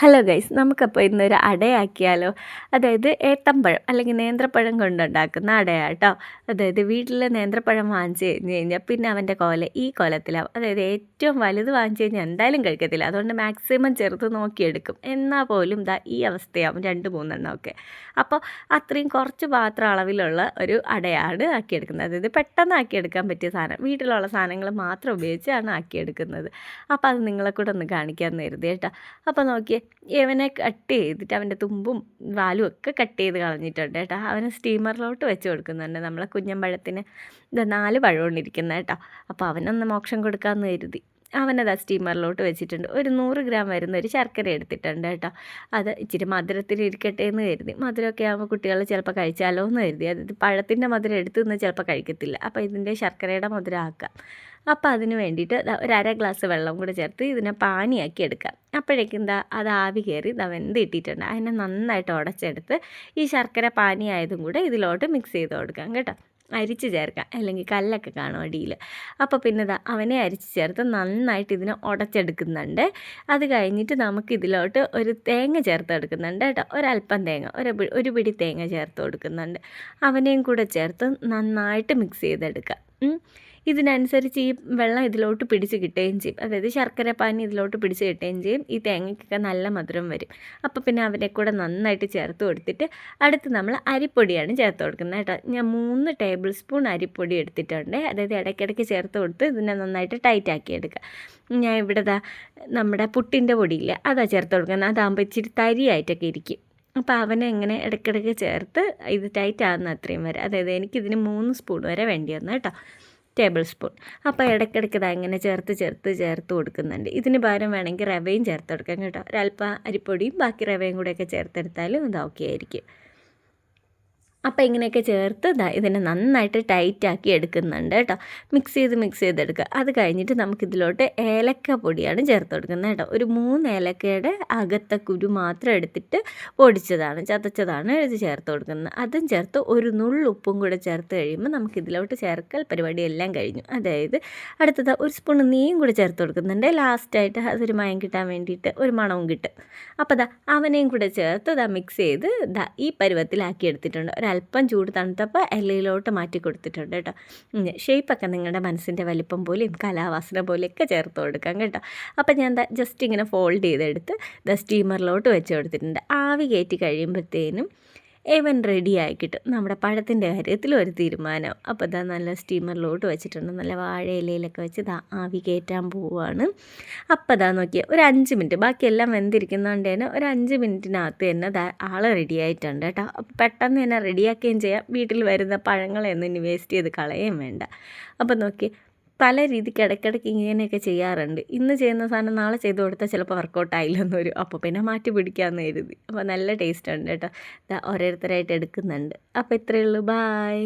Hello guys നമുക്കപ്പോൾ ഇന്നൊരു അടയാക്കിയാലോ? അതായത് ഏത്തമ്പഴം അല്ലെങ്കിൽ നേന്ത്രപ്പഴം കൊണ്ടുണ്ടാക്കുന്ന അടയാട്ടോ. അതായത് വീട്ടിൽ നേന്ത്രപ്പഴം വാങ്ങിച്ചു കഴിഞ്ഞ് കഴിഞ്ഞാൽ പിന്നെ അവന്റെ കോല ഈ കോലത്തിലാവും. അതായത് ഏറ്റവും വലുത് വാങ്ങിച്ചു കഴിഞ്ഞാൽ എന്തായാലും കഴിക്കത്തില്ല. അതുകൊണ്ട് മാക്സിമം ചെറുത് നോക്കിയെടുക്കും. എന്നാൽ പോലും ദാ ഈ അവസ്ഥയാവും രണ്ട് മൂന്നെണ്ണം ഒക്കെ. അപ്പോൾ അത്രയും കുറച്ച് പാത്രം അളവിലുള്ള ഒരു അടയാണ് ആക്കിയെടുക്കുന്നത്. അതായത് പെട്ടെന്ന് ആക്കിയെടുക്കാൻ പറ്റിയ സാധനം. വീട്ടിലുള്ള സാധനങ്ങൾ മാത്രം ഉപയോഗിച്ചാണ് ആക്കിയെടുക്കുന്നത്. അപ്പോൾ അത് നിങ്ങളെ കൂടെ ഒന്ന് കാണിക്കാൻ കേട്ടോ അപ്പോൾ നോക്കിയേ ഇവനെ കട്ട് ചെയ്തിട്ട് അവന്റെ തുമ്പും വാലും ഒക്കെ കട്ട് ചെയ്ത് കളഞ്ഞിട്ടുണ്ട് കേട്ടോ. അവന് സ്റ്റീമറിലോട്ട് വെച്ച് കൊടുക്കുന്നുണ്ട്. നമ്മളെ കുഞ്ഞമ്പഴത്തിന് ഇത് നാല് പഴമുണ്ടിരിക്കുന്നത് കേട്ടോ. അപ്പോൾ അവനൊന്ന് മോക്ഷം കൊടുക്കാമെന്ന് കരുതി. അവനത് ആ സ്റ്റീമറിലോട്ട് വെച്ചിട്ടുണ്ട്. ഒരു നൂറ് ഗ്രാം വരുന്ന ഒരു ശർക്കര എടുത്തിട്ടുണ്ട് കേട്ടോ. അത് ഇച്ചിരി മധുരത്തിൽ ഇരിക്കട്ടെ എന്ന് കരുതി. മധുരമൊക്കെ ആകുമ്പോൾ കുട്ടികൾ ചിലപ്പോൾ കഴിച്ചാലോ എന്ന് കരുതി. അതായത് പഴത്തിന്റെ മധുരം എടുത്തു നിന്ന് ചിലപ്പോൾ കഴിക്കത്തില്ല. അപ്പോൾ ഇതിന്റെ ശർക്കരയുടെ മധുരം ആക്കാം. അപ്പോൾ അതിന് വേണ്ടിയിട്ട് ഒരു അര ഗ്ലാസ് വെള്ളം കൂടെ ചേർത്ത് ഇതിനെ പാനിയാക്കി എടുക്കാം. അപ്പോഴേക്കും എന്താ അത് ആവി കയറി ഇത് വെന്ത് ഇട്ടിട്ടുണ്ട് അതിനെ നന്നായിട്ട് ഉടച്ചെടുത്ത് ഈ ശർക്കര പാനി ആയതും കൂടെ ഇതിലോട്ട് മിക്സ് ചെയ്ത് കൊടുക്കാം കേട്ടോ. അരിച്ച് ചേർക്കാം. അല്ലെങ്കിൽ കല്ലൊക്കെ കാണും അടിയിൽ അപ്പോൾ പിന്നെ ഇതാ അവനെ അരിച്ച് ചേർത്ത് നന്നായിട്ട് ഇതിനെ ഉടച്ചെടുക്കുന്നുണ്ട്. അത് കഴിഞ്ഞിട്ട് നമുക്ക് ഇതിലോട്ട് ഒരു തേങ്ങ ചേർത്ത് എടുക്കുന്നുണ്ട് കേട്ടോ. ഒരല്പം തേങ്ങ ഒരു ഒരു പിടി തേങ്ങ ചേർത്ത് കൊടുക്കുന്നുണ്ട്. അവനെയും കൂടെ ചേർത്ത് നന്നായിട്ട് മിക്സ് ചെയ്തെടുക്കാം. ഇതിനനുസരിച്ച് ഈ വെള്ളം ഇതിലോട്ട് പിടിച്ച് കിട്ടുകയും ചെയ്യും. അതായത് ശർക്കര പാനി ഇതിലോട്ട് പിടിച്ച് കിട്ടുകയും ചെയ്യും. ഈ തേങ്ങയ്ക്കൊക്കെ നല്ല മധുരം വരും. അപ്പോൾ പിന്നെ അവരെ കൂടെ നന്നായിട്ട് ചേർത്ത് കൊടുത്തിട്ട് അടുത്ത് നമ്മൾ അരിപ്പൊടിയാണ് ചേർത്ത് കൊടുക്കുന്നത് കേട്ടോ. ഞാൻ മൂന്ന് ടേബിൾ സ്പൂൺ അരിപ്പൊടി എടുത്തിട്ടുണ്ട്. അതായത് ഇടയ്ക്കിടയ്ക്ക് ചേർത്ത് കൊടുത്ത് ഇതിനെ നന്നായിട്ട് ടൈറ്റ് ആക്കി എടുക്കുക. ഞാൻ ഇവിടെ നമ്മുടെ പുട്ടിന്റെ പൊടിയില്ല അതാ ചേർത്ത് കൊടുക്കുന്നത്. അതാകുമ്പോൾ ഇച്ചിരി തരിയായിട്ടൊക്കെ ഇരിക്കും. അപ്പോൾ അവനെ ഇങ്ങനെ ഇടയ്ക്കിടയ്ക്ക് ചേർത്ത് ഇത് ടൈറ്റ് ആകുന്ന അത്രയും വരെ. അതായത് എനിക്കിതിന് മൂന്ന് സ്പൂൺ വരെ വേണ്ടി വന്നു കേട്ടോ. ടേബിൾ സ്പൂൺ അപ്പോൾ ഇടയ്ക്കിടയ്ക്ക് ഇതാ ഇങ്ങനെ ചേർത്ത് ചേർത്ത് ചേർത്ത് കൊടുക്കുന്നുണ്ട്. ഇതിന് ഭാരം വേണമെങ്കിൽ റവയും ചേർത്ത് കൊടുക്കാം കേട്ടോ. ഒരല്പം അരിപ്പൊടിയും ബാക്കി റവയും കൂടെയൊക്കെ ചേർത്തെടുത്താലും ഇത് ഓക്കെ ആയിരിക്കും. അപ്പോൾ ഇങ്ങനെയൊക്കെ ചേർത്ത് ഇതിനെ നന്നായിട്ട് ടൈറ്റാക്കി എടുക്കുന്നുണ്ട് കേട്ടോ. മിക്സ് ചെയ്ത് മിക്സ് ചെയ്തെടുക്കുക അത് കഴിഞ്ഞിട്ട് നമുക്കിതിലോട്ട് ഏലക്ക പൊടിയാണ് ചേർത്ത് കൊടുക്കുന്നത് കേട്ടോ. ഒരു മൂന്ന് ഏലക്കയുടെ അകത്തെ കുരു മാത്രം എടുത്തിട്ട് പൊടിച്ചതാണ് ചതച്ചതാണ് ഇത് ചേർത്ത് കൊടുക്കുന്നത്. അതും ചേർത്ത് ഒരു നുള്ളുപ്പും കൂടെ ചേർത്ത് കഴിയുമ്പോൾ നമുക്കിതിലോട്ട് ചേർക്കൽ പരിപാടി എല്ലാം കഴിഞ്ഞു. അതായത് അടുത്തത് ഒരു സ്പൂൺ നീയും കൂടെ ചേർത്ത് കൊടുക്കുന്നുണ്ട്. ലാസ്റ്റായിട്ട് അതൊരു മയം കിട്ടാൻ വേണ്ടിയിട്ട് ഒരു മണവും കിട്ടും. അപ്പോൾ ദാ അവനെയും കൂടെ ചേർത്ത് ദാ മിക്സ് ചെയ്ത് ദാ ഈ പരുവത്തിലാക്കി എടുത്തിട്ടുണ്ട്. ഒരല്പം ചൂട് തണുത്തപ്പോൾ ഇലയിലോട്ട് മാറ്റി കൊടുത്തിട്ടുണ്ട് കേട്ടോ. ഷേപ്പൊക്കെ നിങ്ങളുടെ മനസ്സിന്റെ വലിപ്പം പോലെയും കലാവാസന പോലെയൊക്കെ ചേർത്ത് കൊടുക്കാം കേട്ടോ. അപ്പോൾ ഞാൻ ജസ്റ്റ് ഇങ്ങനെ ഫോൾഡ് ചെയ്തെടുത്ത് ദ സ്റ്റീമറിലോട്ട് വെച്ച് കൊടുത്തിട്ടുണ്ട്. ആവി കയറ്റി കഴിയുമ്പോഴത്തേനും ഏവൻ റെഡി ആക്കിയിട്ട് നമ്മുടെ പഴത്തിന്റെ കാര്യത്തിൽ ഒരു തീരുമാനം. അപ്പോൾ ഇതാ നല്ല സ്റ്റീമറിലോട്ട് വെച്ചിട്ടുണ്ട്. നല്ല വാഴയിലയിലൊക്കെ വെച്ച് ഇതാ ആവി കയറ്റാൻ പോവുകയാണ്. അപ്പോൾ ഇതാ നോക്കിയാൽ ഒരു അഞ്ച് മിനിറ്റ്. ബാക്കിയെല്ലാം വെന്തിരിക്കുന്നതുകൊണ്ട് തന്നെ ഒരു അഞ്ച് മിനിറ്റിനകത്ത് തന്നെ ആൾ റെഡി ആയിട്ടുണ്ട് കേട്ടോ. അപ്പോൾ പെട്ടെന്ന് തന്നെ റെഡിയാക്കുകയും ചെയ്യാം. വീട്ടിൽ വരുന്ന പഴങ്ങളെയൊന്നും ഇനി വേസ്റ്റ് ചെയ്ത് കളയുകയും വേണ്ട. അപ്പോൾ നോക്കി പല രീതിക്ക് ഇടയ്ക്കിടയ്ക്ക് ഇങ്ങനെയൊക്കെ ചെയ്യാറുണ്ട്. ഇന്ന് ചെയ്യുന്ന സാധനം നാളെ ചെയ്ത് കൊടുത്താൽ ചിലപ്പോൾ വർക്കൗട്ടായില്ലെന്ന് വരും. അപ്പോൾ പിന്നെ മാറ്റി പിടിക്കാമെന്ന് കരുതി. അപ്പോൾ നല്ല ടേസ്റ്റ് ഉണ്ട് കേട്ടോ. ഓരോരുത്തരായിട്ട് എടുക്കുന്നുണ്ട്. അപ്പോൾ ഇത്രയേ ഉള്ളൂ. ബായ്